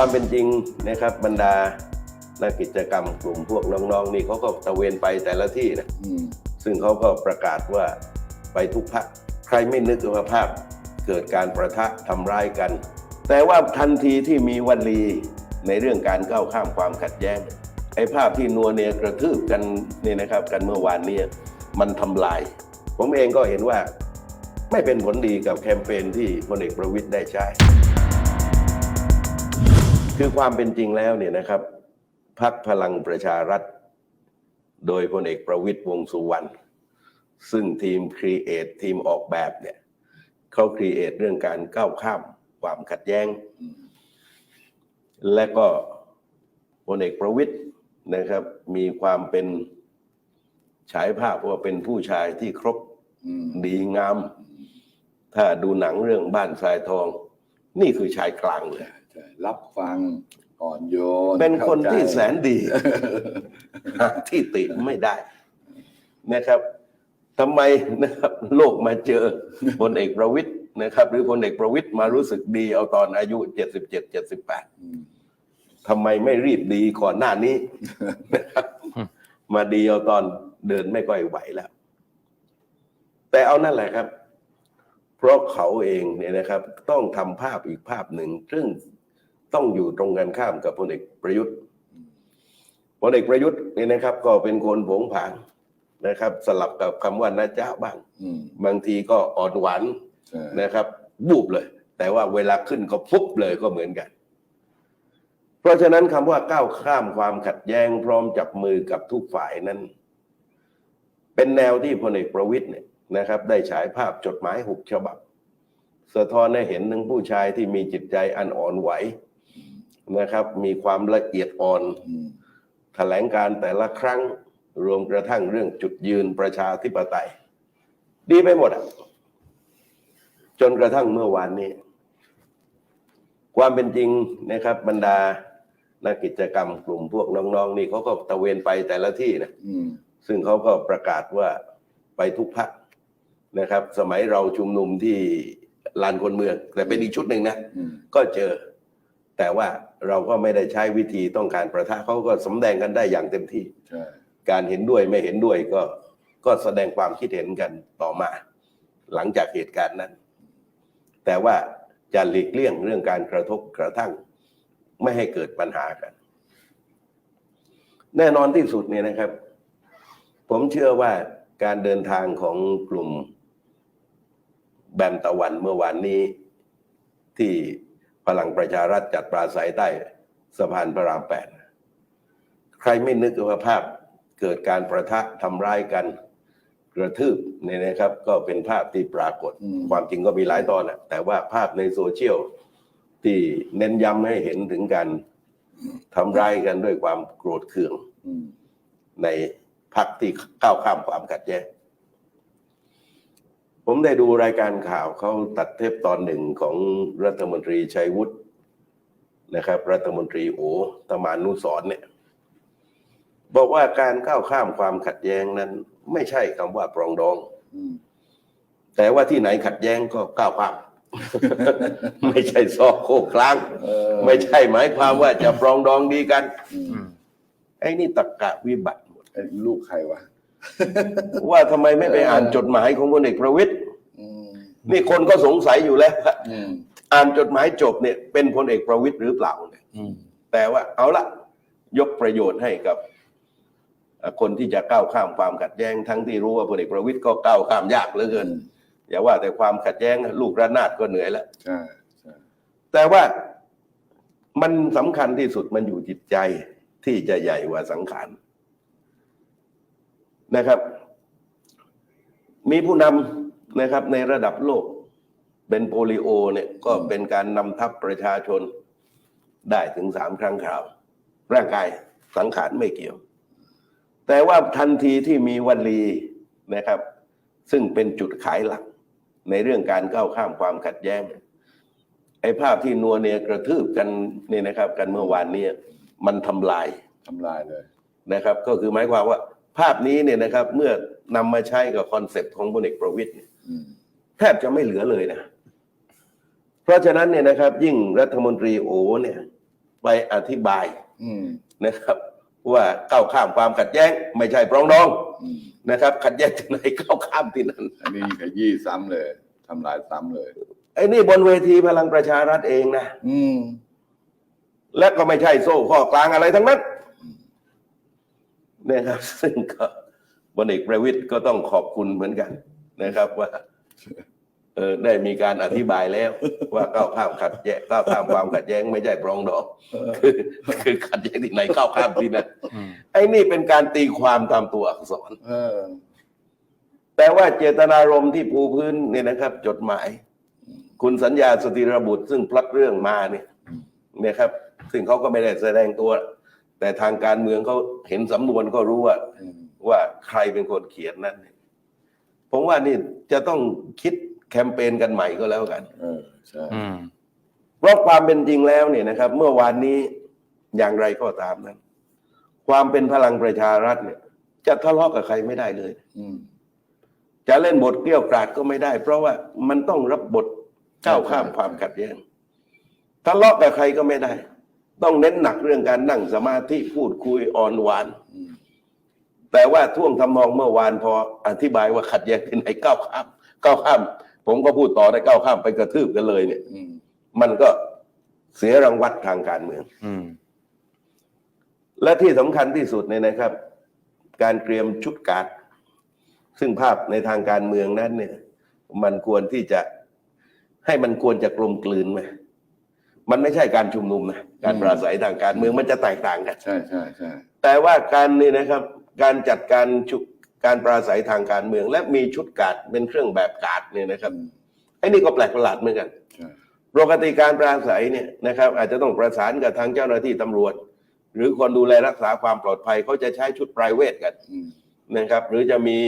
ความเป็นจริงนะครับบรรดานักกิจกรรมกลุ่มพวกน้องๆนี่เขาก็ตระเวนไปแต่ละที่นะอืมซึ่งเขาก็ประกาศว่าไปทุกพักใครไม่นึกว่าภาพเกิดการประทะทำร้ายกัน แต่ว่าทันทีที่มีวันลีในเรื่องการก้าวข้ามความขัดแย้งไอ้ภาพที่นัวเนียกระทืบกันเนี่ยนะครับ กันเมื่อวานเนี้มันทำลาย ผมเองก็เห็นว่าไม่เป็นผลดีกับแคมเปญที่พลเอกประวิตยได้ใช้ คือความเป็นจริงแล้วเนี่ยนะครับพักพลังประชารัฐ โดยพลเอกประวิตยวงสุวรรณซึ่งทีมครีเอททีมออกแบบเนี่ยเขาครีเอทเรื่องการก้าวข้ามความขัดแย้ง และก็พลเอกประวิตยนะครับ มีความเป็นฉายภาพว่าเป็นผู้ชายที่ครบดีงาม ถ้าดูหนังเรื่องบ้านทรายทอง นี่คือชายกลางเลย รับฟังอ่อนโยนเป็นคนที่เข้าใจแสนดีหาที่ติไม่ได้นะครับทำไมนะครับโลกมาเจอพลเอกประวิตยนะครับ หรือพลเอกประวิตยมารู้สึกดีเอาตอนอายุ77 78อืมทำไมไม่รีบดีก่อนหน้านี้นะครับมาดีเอาตอนเดินไม่ค่อยไหวแล้ว แต่เอานั่นแหละครับ เพราะเขาเองเนี่ยนะครับ ต้องทำภาพอีกภาพหนึ่ง ซึ่ง ต้องอยู่ตรงกันข้ามกับพลเอกประยุทธ์พลเอกประยุทธ์เนี่ยนะครับ ก็เป็นคนโผงผางนะครับ สลับกับคำว่านะจ๊ะบ้างอืมบางทีก็อ่อนหวานใช่นะครับบูบเลย แต่ว่าเวลาขึ้นก็ฟุบเลยก็เหมือนกัน เพราะฉะนั้นคำว่าก้าวข้ามความขัดแย้งพร้อมจับมือกับทุกฝ่ายนั้น เป็นแนวที่พลเอกประวิตยเนี่ยนะครับ ได้ฉายภาพจดหมายหกฉบับ สะท้อนให้เห็นถึงผู้ชายที่มีจิตใจอันอ่อนไหว นะครับ มีความละเอียดอ่อนอืมแถลงการแต่ละครั้งรวมกระทั่งเรื่องจุดยืนประชาธิปไตย ดีไปหมดอะจนกระทั่งเมื่อวานนี้ ความเป็นจริงนะครับ บรรดานักกิจกรรมกลุ่มพวกน้องๆนี่เขาก็ตระเวนไปแต่ละที่นะอืมซึ่งเขาก็ประกาศว่าไปทุกพักนะครับ สมัยเราชุมนุมที่ลานคนเมือง แต่เป็นอีกชุดหนึ่งนะอืมก็เจอ แต่ว่าเราก็ไม่ได้ใช้วิธีต้องการประทะเขาก็สำแดงกันได้อย่างเต็มที่ใช่การเห็นด้วยไม่เห็นด้วยก็ก็แสดงความคิดเห็นกันต่อมา หลังจากเหตุการณ์นั้น แต่ว่าจะหลีกเลี่ยงเรื่องการกระทบกระทั่ง ไม่ให้เกิดปัญหากัน แน่นอนที่สุดเนี่ยนะครับ ผมเชื่อว่าการเดินทางของกลุ่มแบมตะวันเมื่อวานนี้ที่ พลังประชารัฐจัดปราศัยใต้สะพานพระรามแปดใครไม่นึกว่าภาพเกิดการประทะทำร้ายกันกระทืบเนี่ยนะครับ ก็เป็นภาพที่ปรากฏอืมความจริงก็มีหลายตอนนะแต่ว่าภาพในโซเชียลที่เน้นย้ำให้เห็นถึงการทำร้ายกันด้วยความโกรธเคืองอืมในพักที่ก้าวข้ามความขัดแย้ง ผมได้ดูรายการข่าวเขาตัดเทปตอนหนึ่งของรัฐมนตรีชัยวุฒินะครับ รัฐมนตรีโอตมานุสรณ์เนี่ย บอกว่าการก้าวข้ามความขัดแย้งนั้น ไม่ใช่คำว่าปรองดองอืมแต่ว่าที่ไหนขัดแย้งก็ก้าวข้าม ไม่ใช่ซอกโคกลางเออไม่ใช่หมายความว่าจะปรองดองดีกันอืมไอ้นี่ตะกะวิบัติหมดไอ้ลูกใครวะ ว่าทำไมไม่ไปอ่านจดหมายของพลเอกประวิตยอืมนี่คนก็สงสัยอยู่แล้วว่าอืมอ่านจดหมายจบเนี่ย เป็นพลเอกประวิตยหรือเปล่าเนี่ยอืมแต่ว่าเอาละยกประโยชน์ให้กับเอ่อคนที่จะก้าวข้ามความขัดแย้งทั้งที่รู้ว่าพลเอกประวิตยก็ก้าวข้ามยากเหลือเกินอย่าว่าแต่ความขัดแย้งลูกระนาดก็เหนื่อยแล้วใช่ใช่แต่ว่ามันสำคัญที่สุดมันอยู่จิตใจที่จะใหญ่กว่าสังขาร นะครับ มีผู้นำนะครับในระดับโลกเป็นโปลิโอเนี่ยก็เป็นการนำทัพประชาชนได้ถึงสามครั้งคราว ร่างกายสังขารไม่เกี่ยว แต่ว่าทันทีที่มีวันลีนะครับ ซึ่งเป็นจุดขายหลัก ในเรื่องการก้าวข้ามความขัดแย้งไอ้ภาพที่นัวเนียกระทืบกันนี่นะครับ กันเมื่อวานเนี้มันทำลายทำลายเลยนะครับ ก็คือหมายความว่า ภาพนี้เนี่ยนะครับ เมื่อนำมาใช้กับคอนเซปต์ของพลเอกประวิตยเนี่ยอืมแทบจะไม่เหลือเลยนะ เพราะฉะนั้นเนี่ยนะครับ ยิ่งรัฐมนตรีโอเนี่ย ไปอธิบายอืมนะครับ ว่าก้าวข้ามความขัดแย้ง ไม่ใช่ปรองดองอืมนะครับ ขัดแย้งที่ไหนก้าวข้ามที่นั่นอันนี้ขยี้ซ้ำเลยทำลายซ้ำเลยไอ้นี่บนเวทีพลังประชารัฐเองนะอืมและก็ไม่ใช่โซ่ข้อกลางอะไรทั้งนั้น นะครับ ซึ่งก็บนเอกประวิตยก็ต้องขอบคุณเหมือนกันนะครับว่าเออได้มีการอธิบายแล้วว่าก้าวข้ามขัดแย้งก้าวข้ามความขัดแย้งไม่ใช่ปรองดองคือคือขัดแย้งที่ไหนก้าวข้ามที่นั่นอืมไอ้นี่เป็นการตีความตามตัวอักษรเออแต่ว่าเจตนารมณ์ที่ปูพื้นเนี่ยนะครับ จดหมาย คุณสัญญาสติระบุตรซึ่งพลัดเรื่องมาเนี่ยเนี่ยครับ ซึ่งเขาก็ไม่ได้แสดงตัว แต่ทางการเมืองเขาเห็นสำนวนก็รู้ว่าอืมว่าใครเป็นคนเขียนนั่นเนี่ยผมว่านี่จะต้องคิดแคมเปญกันใหม่ก็แล้วกันเออใช่อืมเพราะความเป็นจริงแล้วเนี่ยนะครับ เมื่อวานนี้อย่างไรก็ตามนั้น ความเป็นพลังประชารัฐเนี่ย จะทะเลาะกับใครไม่ได้เลยอืมจะเล่นบทเกลี้ยวกราดก็ไม่ได้ เพราะว่ามันต้องรับบทก้าวข้ามความขัดแย้งทะเลาะกับใครก็ไม่ได้ ต้องเน้นหนักเรื่องการนั่งสมาธิพูดคุยอ่อนหวาน แต่ว่าท่วงทำนองเมื่อวานพออธิบายว่าขัดแย้งที่ไหนก้าวข้ามก้าวข้าม ผมก็พูดต่อได้ก้าวข้ามไปกระทืบกันเลย เนี่ยมันก็เสียรางวัลทางการเมืองและที่สำคัญที่สุดเนี่ยนะครับ การเตรียมชุดการดซึ่งภาพในทางการเมืองนั้น เนี่ย มันควรที่จะให้มันควรจะกลมกลืนไหม มันไม่ใช่การชุมนุมนะการปราศัยทางการเมืองมันจะแตกต่างกันใช่ใช่ใช่แต่ว่าการนี่นะครับการจัดการชุการปราศัยทางการเมือง และมีชุดการดเป็นเครื่องแบบการดเนี่ยนะครับไอ้นี่ก็แปลกประหลาดเหมือนกันใช่ปกติการปราศัยเนี่ยนะครับ อาจจะต้องประสานกับทางเจ้าหน้าที่ตำรวจ หรือคนดูแลรักษาความปลอดภัยเขาจะใช้ชุดไพรเวทกันอืมนะครับ หรือจะมี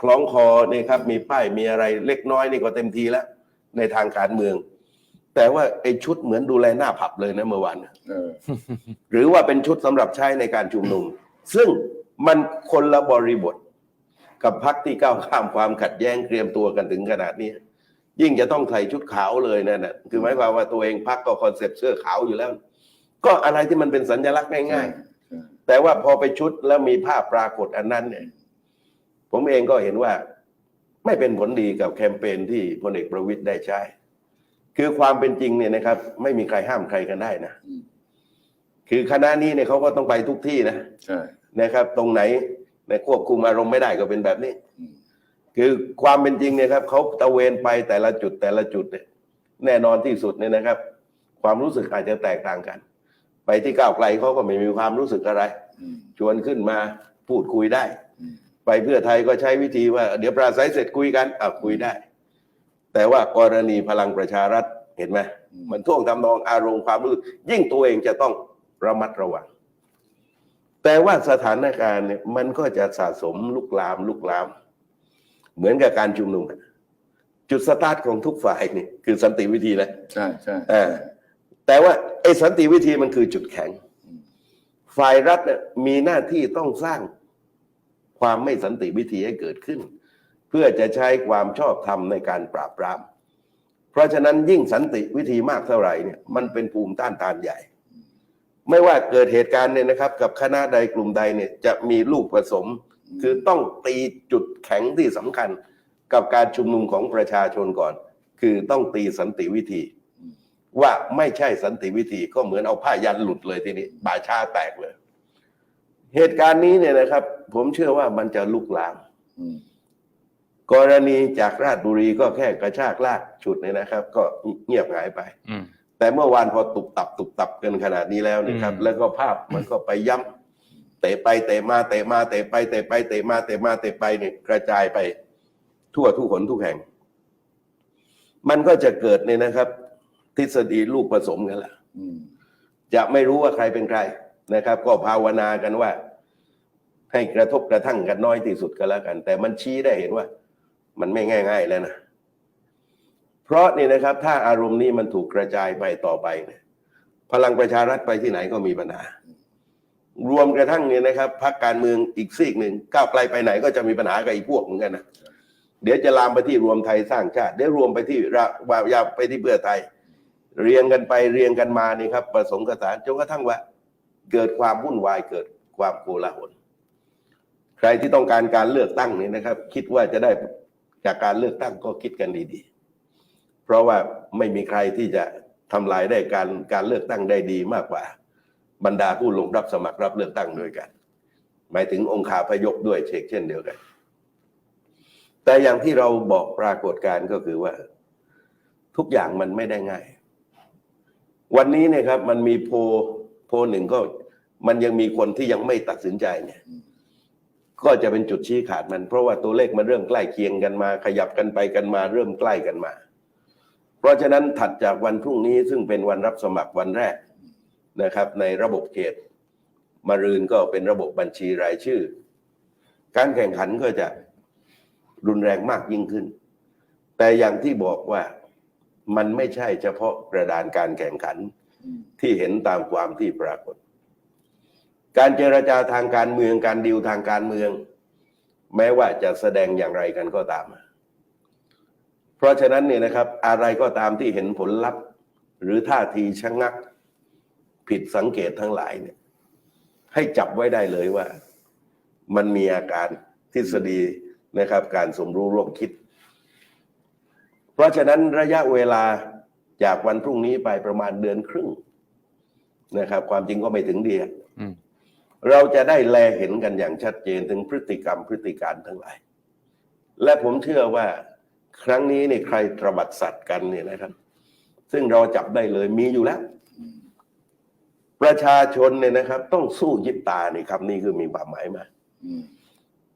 คล้องคอนี่ครับมีป้ายมีอะไรเล็กน้อยนี่ก็เต็มทีแล้วในทางการเมือง แต่ว่าไอ้ชุดเหมือนดูแลหน้าผับเลยนะเมื่อวานเออหรือว่าเป็นชุดสำหรับใช้ในการชุมนุม ซึ่งมันคนละบริบท กับพักที่ก้าวข้ามความขัดแย้งเตรียมตัวกันถึงขนาดนี้ ยิ่งจะต้องใส่ชุดขาวเลยนั่นนะคือหมายความว่าตัวเองพักก็คอนเซปต์เสื้อขาวอยู่แล้ว ก็อะไรที่มันเป็นสัญลักษณ์ง่ายใช่ๆแต่ว่าพอไปชุดแล้วมีภาพปรากฏอันนั้นเนี่ย ผมเองก็เห็นว่า ไม่เป็นผลดีกับแคมเปญที่พลเอกประวิตยได้ใช้ คือความเป็นจริงเนี่ยนะครับ ไม่มีใครห้ามใครกันได้นะอืมคือคณะนี้เนี่ยเขาก็ต้องไปทุกที่นะใช่นะครับ ตรงไหนในควบคุมอารมณ์ไม่ได้ก็เป็นแบบนี้อืมคือความเป็นจริงเนี่ยครับเขาตะเวนไปแต่ละจุดแต่ละจุดเนี่ยแน่นอนที่สุดเนี่ยนะครับ ความรู้สึกอาจจะแตกต่างกัน ไปที่ก้าวไกลเขาก็ไม่มีความรู้สึกอะไรอืมชวนขึ้นมาพูดคุยได้อืมไปเพื่อไทยก็ใช้วิธีว่า เดี๋ยวปราศัยเสร็จคุยกันอะคุยได้ แต่ว่ากรณีพลังประชารัฐเห็นไหมมันท่วงทำนองอารมณ์ความรู้สึกยิ่งตัวเองจะต้องระมัดระวัง แต่ว่าสถานการณ์เนี่ยมันก็จะสะสมลุกลามลุกลาม เหมือนกับการชุมนุมอะจุดสตาร์ทของทุกฝ่ายนี่คือสันติวิธีนะใช่ใช่เออแต่ว่าไอ้สันติวิธีมันคือจุดแข็ง ฝ่ายรัฐเนี่ยมีหน้าที่ต้องสร้างความไม่สันติวิธีให้เกิดขึ้น เพื่อจะใช้ความชอบธรรมในการปราบปราม เพราะฉะนั้นยิ่งสันติวิธีมากเท่าไหร่เนี่ยมันเป็นภูมิต้านทานใหญ่ ไม่ว่าเกิดเหตุการณ์เนี่ยนะครับ กับคณะใดกลุ่มใดเนี่ยจะมีลูกผสม คือต้องตีจุดแข็งที่สำคัญกับการชุมนุมของประชาชนก่อน คือต้องตีสันติวิธี ว่าไม่ใช่สันติวิธีก็เหมือนเอาผ้ายันหลุดเลยทีนี้ป่าชาแตกเลย เหตุการณ์นี้เนี่ยนะครับ ผมเชื่อว่ามันจะลุกลามอืม กรณีจากราชบุรีก็แค่กระชากลากฉุดเนี่ยนะครับ ก็เงียบหายไปอืมแต่เมื่อวานพอตุบตับตุบตับกันขนาดนี้แล้วนะครับอืมแล้วก็ภาพมันก็ไปย้ำเตะไปเตะมาเตะมาเตะไปเตะไปเตะมาเตะมาเตะไปเนี่ยกระจายไป ทั่วทุกหนทุกแห่ง มันก็จะเกิดเนี่ยนะครับ ทฤษฎีลูกผสมกันละอืมจะไม่รู้ว่าใครเป็นใครนะครับ ก็ภาวนากันว่า ให้กระทบกระทั่งกันน้อยที่สุดก็แล้วกัน แต่มันชี้ได้เห็นว่า มันไม่ง่าย ๆ แล้วนะ เพราะนี่นะครับ ถ้าอารมณ์นี้มันถูกกระจายไปต่อไปเนี่ยพลังประชารัฐไปที่ไหนก็มีปัญหา รวมกระทั่งเนี่ยนะครับพรรคการเมืองอีกซีกหนึ่งก้าวไกลไปไหนก็จะมีปัญหากับอีกพวกเหมือนกันนะเดี๋ยวจะลามไปที่รวมไทยสร้างชาติเดี๋ยวรวมไปที่ระวายาวไปที่เพื่อไทย เรียงกันไปเรียงกันมานี่ครับประสงค์กสานจนกระทั่งว่า เกิดความวุ่นวายเกิดความโกลาหลใครที่ต้องการการเลือกตั้งนี่นะครับ คิดว่าจะได้ จากการเลือกตั้งก็คิดกันดีๆ เพราะว่าไม่มีใครที่จะทำลายได้การการเลือกตั้งได้ดีมากกว่า บรรดาผู้ลงรับสมัครรับเลือกตั้งด้วยกัน หมายถึงองค์คาพยพด้วยเชกเช่นเดียวกัน แต่อย่างที่เราบอกปรากฏการณ์ก็คือว่า ทุกอย่างมันไม่ได้ง่าย วันนี้เนี่ยครับ มันมีโพโพหนึ่งก็มันยังมีคนที่ยังไม่ตัดสินใจเนี่ย ก็จะเป็นจุดชี้ขาดมัน เพราะว่าตัวเลขมันเริ่มใกล้เคียงกันมา ขยับกันไปกันมาเริ่มใกล้กันมา เพราะฉะนั้นถัดจากวันพรุ่งนี้ซึ่งเป็นวันรับสมัครวันแรกนะครับ ในระบบเขตมารืนก็เป็นระบบบัญชีรายชื่อ การแข่งขันก็จะรุนแรงมากยิ่งขึ้น แต่อย่างที่บอกว่ามันไม่ใช่เฉพาะกระดานการแข่งขันที่เห็นตามความที่ปรากฏ การเจรจาทางการเมืองการดิวทางการเมือง แม้ว่าจะแสดงอย่างไรกันก็ตาม เพราะฉะนั้นเนี่ยนะครับอะไรก็ตามที่เห็นผลลัพธ์ หรือท่าทีชะงัก ผิดสังเกตทั้งหลายเนี่ยให้จับไว้ได้เลยว่า มันมีอาการทฤษฎีนะครับ การสมรู้ร่วมคิด เพราะฉะนั้นระยะเวลาจากวันพรุ่งนี้ไปประมาณเดือนครึ่งนะครับ ความจริงก็ไม่ถึงเดือน เราจะได้แลเห็นกันอย่างชัดเจนถึงพฤติกรรมพฤติการทั้งหลาย และผมเชื่อว่าครั้งนี้เนี่ยใครตระบัดสัตว์กันเนี่ยนะครับ ซึ่งเราจับได้เลยมีอยู่แล้ว ประชาชนเนี่ยนะครับ ต้องสู้ยิบตานี่ครับนี่คือมีความหมายมา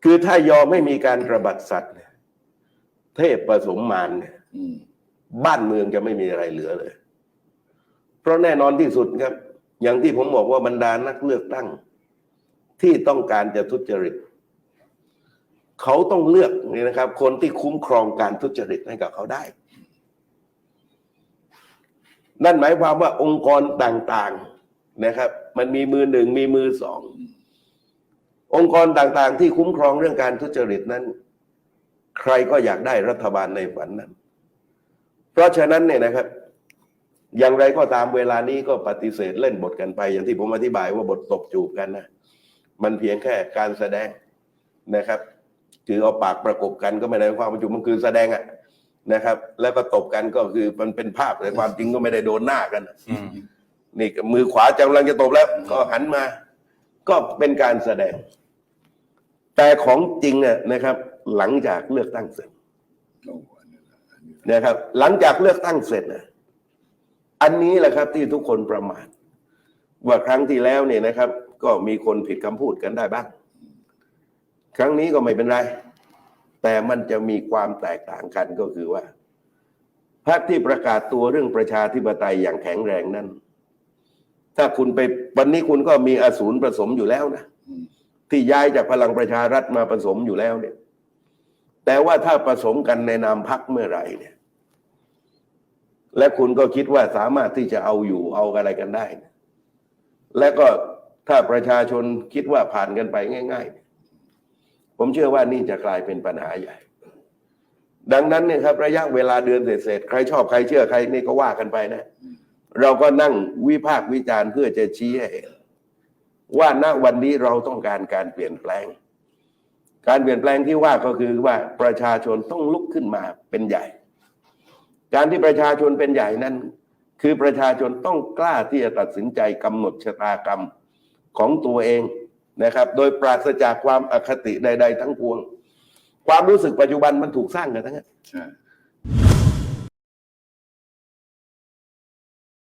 คือถ้ายอมไม่มีการตระบัดสัตว์เนี่ย เทพผสมมารเนี่ยบ้านเมืองจะไม่มีอะไรเหลือเลย เพราะแน่นอนที่สุดครับ อย่างที่ผมบอกว่าบรรดานักเลือกตั้ง ที่ต้องการจะทุจริต เขาต้องเลือกนี่นะครับ คนที่คุ้มครองการทุจริตให้กับเขาได้ นั่นหมายความว่าองค์กรต่างๆนะครับ มันมีมือหนึ่งมีมือสององค์กรต่างๆ ที่คุ้มครองเรื่องการทุจริตนั้น ใครก็อยากได้รัฐบาลในฝันนั้น เพราะฉะนั้นเนี่ยนะครับ อย่างไรก็ตามเวลานี้ก็ปฏิเสธเล่นบทกันไป อย่างที่ผมอธิบายว่าบทตบจูบกันนะ มันเพียงแค่การแสดงนะครับคือเอาปากประกบกันก็ไม่ได้ความประจุมันคือแสดงอะนะครับ แล้วก็ตบกันก็คือมันเป็นภาพแต่ความจริงก็ไม่ได้โดนหน้ากันอืมนี่มือขวากำลังจะตบแล้ว ก็หันมา ก็เป็นการแสดง แต่ของจริงเนี่ยนะครับ หลังจากเลือกตั้งเสร็จโอ้อันนี้ละอันนี้ละนะครับ หลังจากเลือกตั้งเสร็จนะอันนี้แหละครับ ที่ทุกคนประมาทว่าครั้งที่แล้วเนี่ยนะครับ ก็มีคนผิดคำพูดกันได้บ้าง ครั้งนี้ก็ไม่เป็นไร แต่มันจะมีความแตกต่างกันก็คือว่าพรรคที่ประกาศตัวเรื่องประชาธิปไตยอย่างแข็งแรงนั้น ถ้าคุณไปวันนี้คุณก็มีอสูรผสมอยู่แล้วนะที่ย้ายจากพลังประชารัฐมาผสมอยู่แล้วเนี่ย แต่ว่าถ้าผสมกันในนามพักเมื่อไหร่เนี่ย และคุณก็คิดว่าสามารถที่จะเอาอยู่เอาอะไรกันได้ และก็ ถ้าประชาชนคิดว่าผ่านกันไปง่าย ๆ ผมเชื่อว่านี่จะกลายเป็นปัญหาใหญ่ ดังนั้นเนี่ยครับ ระยะเวลาเดือนเศษๆใครชอบใครเชื่อใครนี่ก็ว่ากันไปนะ เราก็นั่งวิพากษ์วิจารณ์เพื่อจะชี้ให้เห็นว่าณวันนี้เราต้องการการเปลี่ยนแปลง การเปลี่ยนแปลงที่ว่าก็คือว่าประชาชนต้องลุกขึ้นมาเป็นใหญ่ การที่ประชาชนเป็นใหญ่นั้น คือประชาชนต้องกล้าที่จะตัดสินใจกำหนดชะตากรรม ของตัวเองนะครับ โดยปราศจากความอคติใด ๆ ทั้งปวง ความรู้สึกปัจจุบันมันถูกสร้างกันทั้งนั้น